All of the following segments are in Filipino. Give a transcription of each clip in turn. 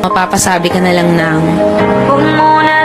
Mapapasabi ka na lang ng Huwag mo na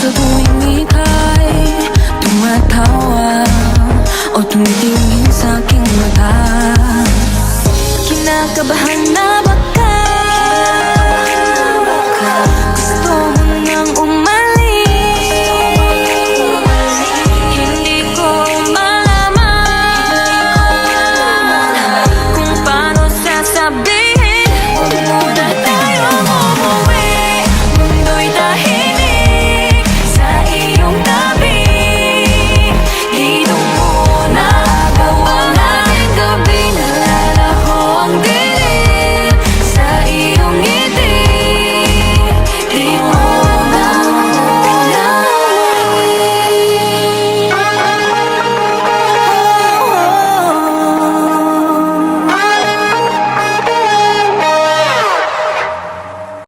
sa buwing ika'y tumatawa O tumitingin sa aking mata Kinakabahan na